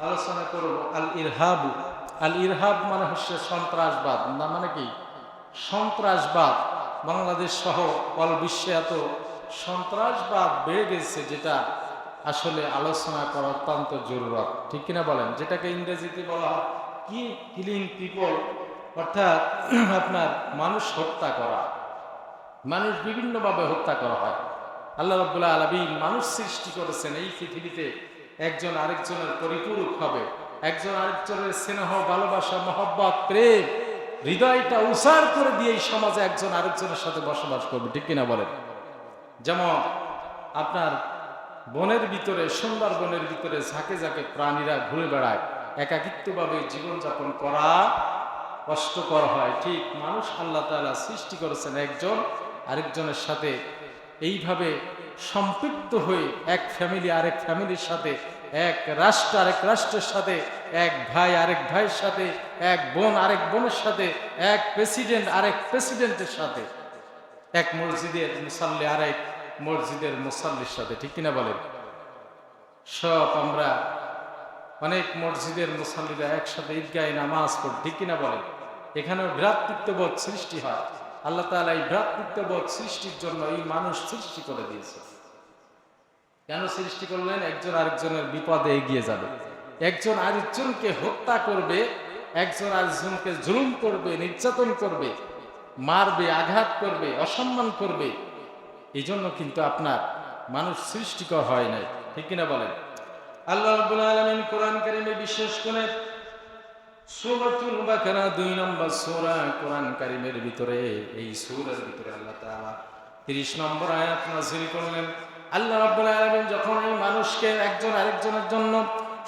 আলোচনা করব আল ইরহাবু আল ইরহাব মানে হচ্ছে সন্ত্রাসবাদ, না মানে কি? সন্ত্রাসবাদ। বাংলাদেশ সহ অল বিশ্বে এত সন্ত্রাসবাদ বেড়ে গেছে যেটা আসলে আলোচনা করা অত্যন্ত জরুরত। ঠিক কিনা বলেন? যেটাকে ইংরেজিতে বলা হয় কি কিলিং পিপল অর্থাৎ আপনার মানুষ হত্যা করা। মানুষ বিভিন্নভাবে হত্যা করা হয়। আল্লাহ রব্বুল্লাহ আলমিন মানুষ সৃষ্টি করেছেন এই পৃথিবীতে। একজন আরেকজনের পরিপূরক হবে। একজন আরেকজনের স্নেহ, ভালোবাসা, মহব্বত, প্রেম, হৃদয়টা উসার করে দিয়ে এই সমাজে একজন আরেকজনের সাথে বসবাস করবে। ঠিক কিনা বলেন? যেমন আপনার বনের ভিতরে সুন্দর বনের ভিতরে ঝাঁকে ঝাঁকে প্রাণীরা ঘুরে বেড়ায়। একাকিত্বভাবে জীবনযাপন করা কষ্টকর হয়। ঠিক, মানুষ আল্লাহ তাআলা সৃষ্টি করেছেন একজন আরেকজনের সাথে। এইভাবে সম্পৃক্ত হয়ে এক ফ্যামিলি আরেক ফ্যামিলির সাথে, এক রাষ্ট্র আরেক রাষ্ট্রের সাথে, এক ভাই আরেক ভাইয়ের সাথে, এক বোন আরেক বোনের সাথে, এক প্রেসিডেন্ট আরেক প্রেসিডেন্টের সাথে। এক মসজিদের মুসাল্লি আরেক মসজিদের মুসাল্লির সাথে, ঠিক কিনা বলেন? সব আমরা অনেক মসজিদের মুসাল্লিরা একসাথে ঈদগাহে নামাজ পড়ে, ঠিক কিনা বলেন? এখানেও ভ্রাতৃত্ববোধ সৃষ্টি হয়। আল্লাহ তাআলা এই ভ্রাতৃত্ববোধ সৃষ্টির জন্য এই মানুষ সৃষ্টি করে দিয়েছে। কেন সৃষ্টি করলেন? একজন আরেকজনের বিপদে এগিয়ে যাবে। একজন আরেকজনকে হত্যা করবে, একজন আরেকজনকে জুলুম করবে, নির্যাতন করবে, মারবে, আঘাত করবে, অসম্মান করবে এই জন্য কিন্তু আপনার মানুষ সৃষ্টিকর হয় নাই। ঠিক কিনা বলেন? আল্লাহ আলামিন কোরআন কারিমে বিশেষ করে সূরাতুল বাকারা দুই নম্বর সূরা কোরআন কারিমের ভিতরে এই সূরার ভিতরে আল্লাহ তাআলা 30 নম্বর আয়াত নাযিল করলেন আল্লাহ রাব্বুল আলামিন যখন এই মানুষকে একজন আরেকজনের জন্য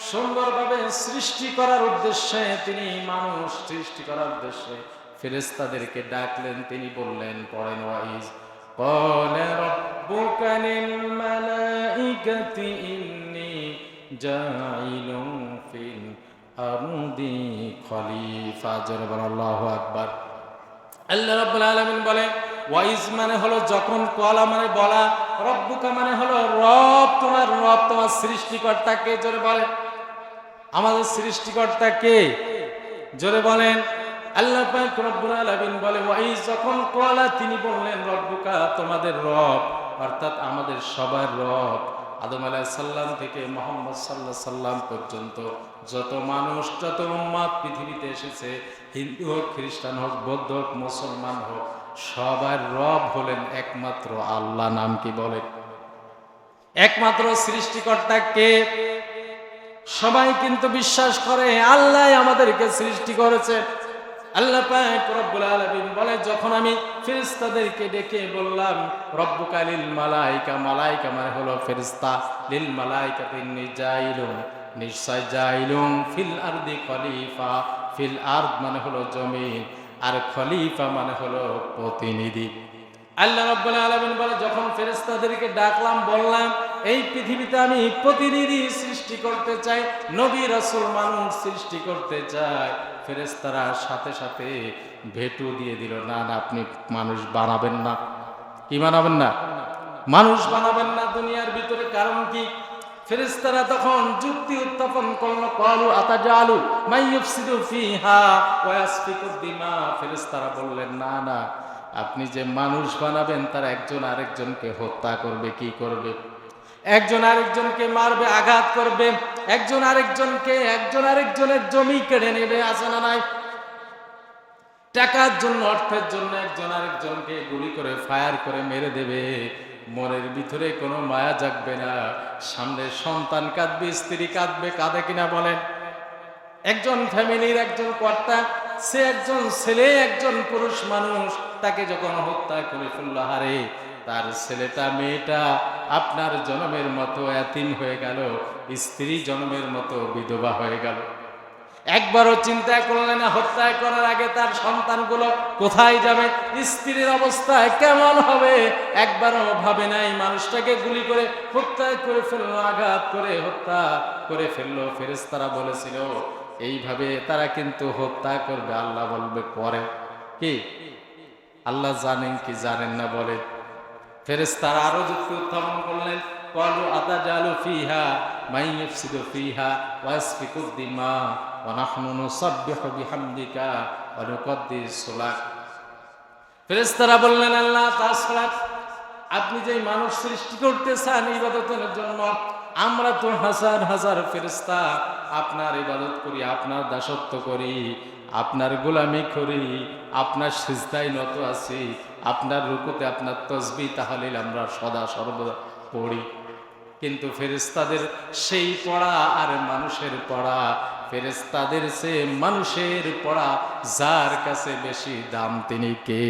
সুন্দরভাবে সৃষ্টি করার উদ্দেশ্যে তিনি মানুষ সৃষ্টি করার উদ্দেশ্যে ফেরেশতাদেরকে ডাকলেন তিনি বললেন পড়েন ওয়াইজ قال ربك للملائكة إني جاعل في الأرض আকবার। আল্লাহ বলে ওয়াইজ মানে হলো যখন কলা মানে বলা মানে হলো রব, তোমার রব, তোমার জোরে আমাদের সৃষ্টিকর্তা কে? জোরে বলেন। আল্লাহ পাক বলে, ওয়াইজ যখন কলা, তিনি বললেন, রব্বুকা তোমাদের রব, অর্থাৎ আমাদের সবার রব, আদম আলাহ সাল্লাম থেকে মোহাম্মদ সাল্লাহ সাল্লাম পর্যন্ত। যত মানুষ, যত উম্মাদ পৃথিবীতে এসেছে, হিন্দু হোক, খ্রিস্টান হোক, বৌদ্ধ হোক, মুসলমান হোক, সবার রব হলেন একমাত্র আল্লাহ। নাম কি বলে? একমাত্র সৃষ্টিকর্তা কে? সবাই কিন্তু বিশ্বাস করে, আল্লাহ আমাদেরকে সৃষ্টি করেছে। আল্লাহ রব্বুল বলে, যখন আমি ফেরেশতাদেরকে ডেকে বললাম, রব্বুকা লিল মালাইকা মালাইকা মানে হলো ফেরেশতা, লিল মালাইকা তিনি জাইলুন। নিশ্চয় জাইলুন ফিল আরদি খলিফা, ফিল আরদ মানে হলো জমিন, আর খলিফা মানে হলো প্রতিনিধি। আল্লাহ বলে, যখন ডাকলাম, বললাম, এই পৃথিবীতে আমি প্রতিনিধি সৃষ্টি করতে চাই মানুষ সৃষ্টি করতে সাথে সাথে ভেটু দিয়ে দিল, না না, আপনি মানুষ বানাবেন না। কি বানাবেন না? মানুষ বানাবেন না, দুনিয়ার ভিতরে ফেরেশতারা তখন যুক্তি উত্থাপন করল, কলু আতাজালু মাইয়ুফসিদু ফিহা ওয়া ইয়াসফিকু দিমা। ফেরেশতারা বললেন, না না, আপনি যে মানুষ বানাবেন, তার একজন আরেকজনকে হত্যা করবে, কি করবে? একজন আরেকজনকে মারবে, আঘাত করবে, একজন আরেকজনকে, একজন আরেকজনের জমি কেড়ে নেবে, আছে না নাই? টাকার জন্য, অর্থের জন্য একজন আরেকজনকে গুলি করে, ফায়ার করে মেরে দেবে। মনের ভিতরে কোনো মায়া জাগবে না। সামনে সন্তান কাঁদবে, স্ত্রী কাঁদবে, কাঁদে কিনা বলেন? একজন ফ্যামিলির একজন কর্তা, সে একজন ছেলে, একজন পুরুষ মানুষ, তাকে যখন হত্যা করে ফেলল হারে তার ছেলেটা, মেয়েটা আপনার জন্মের মতো এতিম হয়ে গেল, স্ত্রী জন্মের মতো বিধবা হয়ে গেল। একবারও চিন্তা করলেন হত্যা করার আগে তার সন্তানগুলো কোথায় যাবে? স্ত্রীর অবস্থায় কেমন হবে? একবারও ভাবে নাই, মানুষটাকে গুলি করে হত্যা করে ফেলল, আঘাত করে হত্যা করে ফেলল ফেরেস তারা বলেছিল, এইভাবে তারা কিন্তু হত্যা করবে, আল্লাহ বলবে পরে। কি? আল্লাহ জানেন কি জানেন না বলে। ফেরেশতারা আরও যুক্তি উত্থাপন কলু আতাজালু ফিহা মাই ইফসিদু ফিহা ওয়া ইয়াসফিকু দিমা ওয়া নাহনু নুসাব্বিহু বিহামদিকা ওয়া বললেন, আল্লাহ, তাছাড়া আপনি যে মানুষ সৃষ্টি করতে চান ইবাদতের জন্য, আমরা তো হাজার হাজার ফেরেশতা আপনার ইবাদত করি, আপনার দাসত্ব করি, আপনার গোলামি করি, আপনার সিজদায় নত আছি, আপনার রুকুতে আপনার তসবি তাহলে আমরা সদা সর্বদা পড়ি। কিন্তু ফেরেস্তাদের সেই পড়া আর মানুষের পড়া। ফেরেস্তাদের সে মানুষের পড়া যার কাছে বেশি দাম তিনি কে?